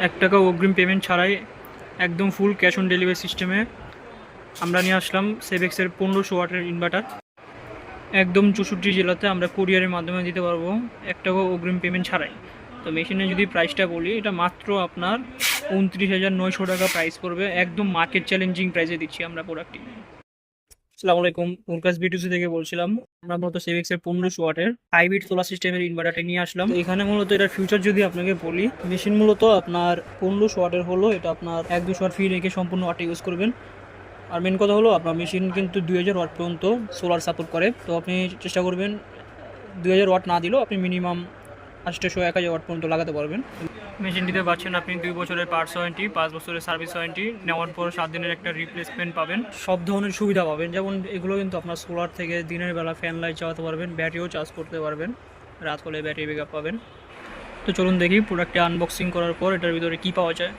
এক টাকা অগ্রিম পেমেন্ট ছাড়াই একদম ফুল ক্যাশ অন ডেলিভারি সিস্টেমে আমরা নিয়ে আসলাম সেভেক্সের পনেরোশো ওয়াটের ইনভার্টার একদম চৌষট্টি জেলাতে আমরা কুরিয়ারের মাধ্যমে দিতে পারব এক টাকা অগ্রিম পেমেন্ট ছাড়াই। তো মেশিনের যদি প্রাইসটা বলি, এটা মাত্র আপনার উনত্রিশ হাজার নয়শো টাকা প্রাইস পড়বে। একদম মার্কেট চ্যালেঞ্জিং প্রাইসে দিচ্ছি আমরা প্রোডাক্টটি আসসালামু উলকাস বিটুসি থেকে বলছিলাম, আমরা মূলত সেভিক্সের পনেরোশো ওয়াটের হাইব্রিড সোলার সিস্টেমের ইনভার্টারটা নিয়ে আসলাম। এখানে মূলত এটার ফিউচার যদি আপনাকে বলি মেশিন মূলত আপনার পনেরোশো ওয়াটের হলো, এটা আপনার এক দুশো ওয়াট ফি রেখে সম্পূর্ণ ওয়াটে ইউজ করবেন। আর মেন কথা হলো, আপনার মেশিন কিন্তু দুই হাজার ওয়াট পর্যন্ত সোলার সাপোর্ট করে। তো আপনি চেষ্টা করবেন, দুই হাজার ওয়াট না দিলেও আপনি মিনিমাম আটশোশো এক হাজার ওয়াট পর্যন্ত লাগাতে পারবেন। মেশিনটিতে পাচ্ছেন আপনি দুই বছরের পার্টস ওয়ারেন্টি পাঁচ বছরের সার্ভিস ওয়ারেন্টি নেওয়ার পর সাত দিনের একটা রিপ্লেসমেন্ট পাবেন। সব ধরনের সুবিধা পাবেন যেমন এগুলো কিন্তু আপনার সোলার থেকে দিনের বেলা ফ্যান লাইট চালাতে পারবেন ব্যাটারিও চার্জ করতে পারবেন রাত হলে ব্যাটারি ব্যাকআপ পাবেন। তো চলুন দেখি প্রোডাক্টটি আনবক্সিং করার পর এটার ভিতরে কী পাওয়া যায়।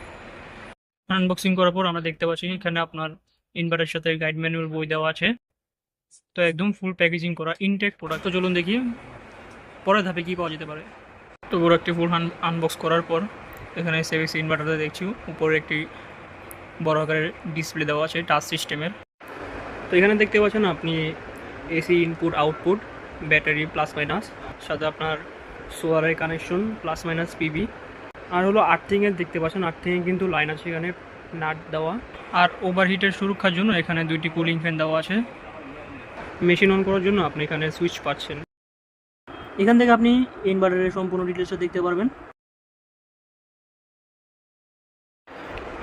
আনবক্সিং করার পর আমরা দেখতে পাচ্ছি এখানে আপনার ইনভার্টারের সাথে গাইড ম্যানুয়াল বই দেওয়া আছে। তো একদম ফুল প্যাকেজিং করা ইনটেক প্রোডাক্ট তো চলুন দেখি পরের ধাপে কী পাওয়া যেতে পারে। তো প্রোডাক্টটি ফুল আনবক্স করার পর, এখানে সেভিক্স ইনভার্টারটা দেখছি। উপরে একটি বড় আকারের ডিসপ্লে দেওয়া আছে টাচ সিস্টেমের তো এখানে দেখতে পাচ্ছেন আপনি AC input output battery plus minus সাথে আপনার সোয়ারের কানেকশন প্লাস মাইনাস পিবি আর হলো আর্থিংয়ের দেখতে পাচ্ছেন আর্থিংয়ে কিন্তু লাইন আছে এখানে নাট দেওয়া। আর ওভারহিটের সুরক্ষার জন্য এখানে দুইটি কুলিং ফ্যান দেওয়া আছে। মেশিন অন করার জন্য আপনি এখানে সুইচ পাচ্ছেন। এখান থেকে আপনি ইনভার্টারের সম্পূর্ণ ডিটেলসটা দেখতে পারবেন।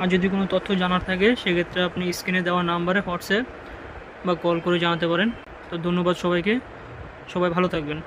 আর যদি কোনো তথ্য জানার থাকে, সেক্ষেত্রে আপনি স্ক্রিনে দেওয়া নাম্বারে হোয়াটসঅ্যাপ বা কল করে জানাতে পারেন। তো ধন্যবাদ সবাইকে। সবাই ভালো থাকবেন।